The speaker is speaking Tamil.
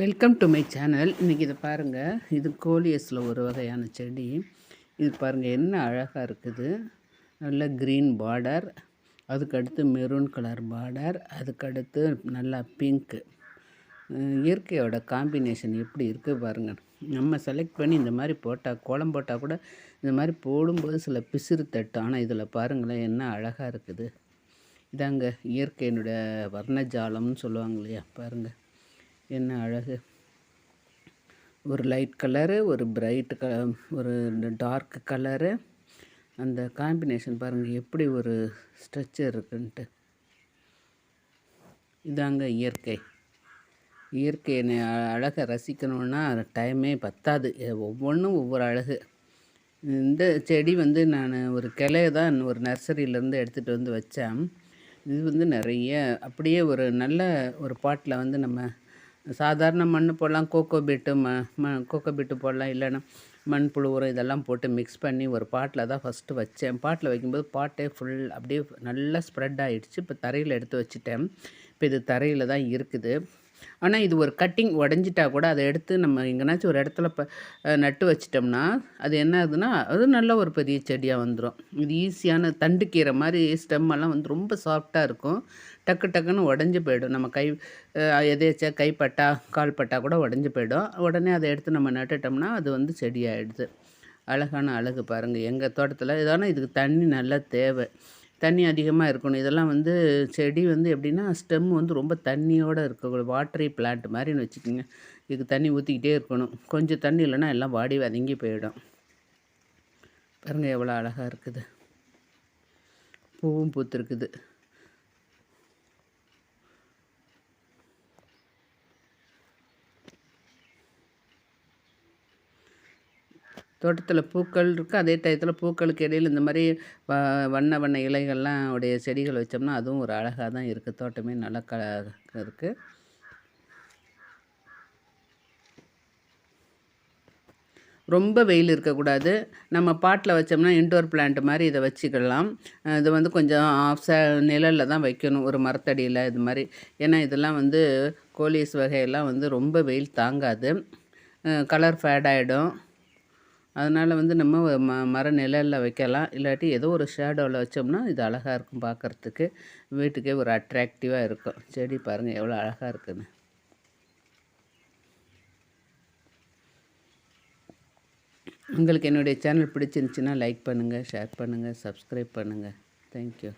வெல்கம் டு மை சேனல் இன்றைக்கி இதை பாருங்கள் இது கோலியஸில் ஒரு வகையான செடி. இது பாருங்கள் என்ன அழகாக இருக்குது. நல்ல க்ரீன் பார்டர் அதுக்கடுத்து மெரூன் கலர் பார்டர் அதுக்கடுத்து நல்லா பிங்க்கு இயற்கையோட காம்பினேஷன் எப்படி இருக்குது பாருங்கள் நம்ம செலக்ட் பண்ணி இந்த மாதிரி போட்டால் கோலம் போட்டால் கூட இந்த மாதிரி போடும்போது சில பிசிறு தட்டு. ஆனால் இதில் பாருங்களேன் என்ன அழகாக இருக்குது. இதாங்க இயற்கையினுடைய வர்ணஜாலம்னு சொல்லுவாங்க இல்லையா? பாருங்கள் என்ன அழகு? ஒரு லைட் கலரு ஒரு பிரைட் க ஒரு டார்க் கலரு அந்த காம்பினேஷன் பாருங்கள் எப்படி ஒரு ஸ்ட்ரக்சர் இருக்குன்ட்டு. இதாங்க இயற்கை. இயற்கையை அழகை ரசிக்கணுன்னா டைமே பத்தாது. ஒவ்வொன்றும் ஒவ்வொரு அழகு. இந்த செடி வந்து நான் ஒரு கிளைய தான் ஒரு நர்சரியிலேருந்து எடுத்துகிட்டு வந்து வச்சேன். இது வந்து நிறைய அப்படியே ஒரு நல்ல ஒரு பாட்டில் வந்து நம்ம சாதாரண மண் போடலாம் கோகோ பீட்டு ம ம கோகோ பீட்டு போடலாம் இல்லைன்னா மண்புழு உரம் இதெல்லாம் போட்டு மிக்ஸ் பண்ணி ஒரு பாட்டில் தான் ஃபஸ்ட்டு வச்சேன். பாட்டில் வைக்கும்போது பாட்டே ஃபுல் அப்படியே நல்லா ஸ்ப்ரெட் ஆகிடுச்சு இப்போ தரையில் எடுத்து வச்சுட்டேன். இப்போ இது தரையில் தான் இருக்குது. ஆனால் இது ஒரு கட்டிங் உடஞ்சிட்டா கூட அதை எடுத்து நம்ம எங்கேனாச்சும் ஒரு இடத்துல இப்போ நட்டு வச்சிட்டோம்னா அது என்ன ஆகுதுன்னா அது நல்ல ஒரு பெரிய செடியாக வந்துடும் இது ஈஸியான தண்டு கீரை மாதிரி ஸ்டெம்மெல்லாம் வந்து ரொம்ப சாஃப்டாக இருக்கும். டக்கு டக்குன்னு உடஞ்சி போயிடும். நம்ம கை எதேச்சா கைப்பட்டா கால்பட்டா கூட உடஞ்சி போயிடும். உடனே அதை எடுத்து நம்ம நட்டுட்டோம்னா அது வந்து செடியாகிடுது அழகான அழகு பாருங்கள் எங்கள் தோட்டத்தில் இதான இதுக்கு தண்ணி நல்லா தேவை. தண்ணி அதிகமாக இருக்கணும். இதெல்லாம் வந்து செடி வந்து எப்படின்னா ஸ்டெம் வந்து ரொம்ப தண்ணியோடு இருக்கக்கூடாது. வாட்டரி பிளான்ட் மாதிரின்னு வச்சுக்கோங்க. இதுக்கு தண்ணி ஊற்றிக்கிட்டே இருக்கணும். கொஞ்சம் தண்ணி இல்லைன்னா எல்லாம் வாடி வதங்கி போயிடும். பாருங்கள் எவ்வளோ அழகாக இருக்குது. பூவும் பூத்துருக்குது. தோட்டத்தில் பூக்கள் இருக்குது அதே டயத்தில் பூக்களுக்கு இடையில் இந்த மாதிரி வ வண்ண வண்ண இலைகள்லாம் உடைய செடிகள் வச்சோம்னா அதுவும் ஒரு அழகாக தான் இருக்குது தோட்டமே நல்லா க இருக்குது ரொம்ப வெயில் இருக்கக்கூடாது. நம்ம பாட்டில் வச்சோம்னா இன்டோர் பிளான்ட் மாதிரி இதை வச்சுக்கலாம். இது வந்து கொஞ்சம் ஆஃப் ச நிழலில் தான் வைக்கணும் ஒரு மரத்தடியில் இது மாதிரி. ஏன்னா இதெல்லாம் வந்து கோலிஸ் வகையெல்லாம் வந்து ரொம்ப வெயில் தாங்காது. கலர் ஃபேட் ஆகிடும் அதனால் வந்து நம்ம ம மர நிழலில் வைக்கலாம். இல்லாட்டி ஏதோ ஒரு ஷேடோவில் வச்சோம்னா இது அழகாக இருக்கும் பார்க்குறதுக்கு வீட்டுக்கே ஒரு அட்ராக்டிவாக இருக்கும். செடி பாருங்கள் எவ்வளோ அழகாக இருக்குதுன்னு உங்களுக்கு என்னுடைய சேனல் பிடிச்சிருந்துச்சின்னா லைக் பண்ணுங்கள் ஷேர் பண்ணுங்கள் சப்ஸ்கிரைப் பண்ணுங்கள் தேங்க்யூ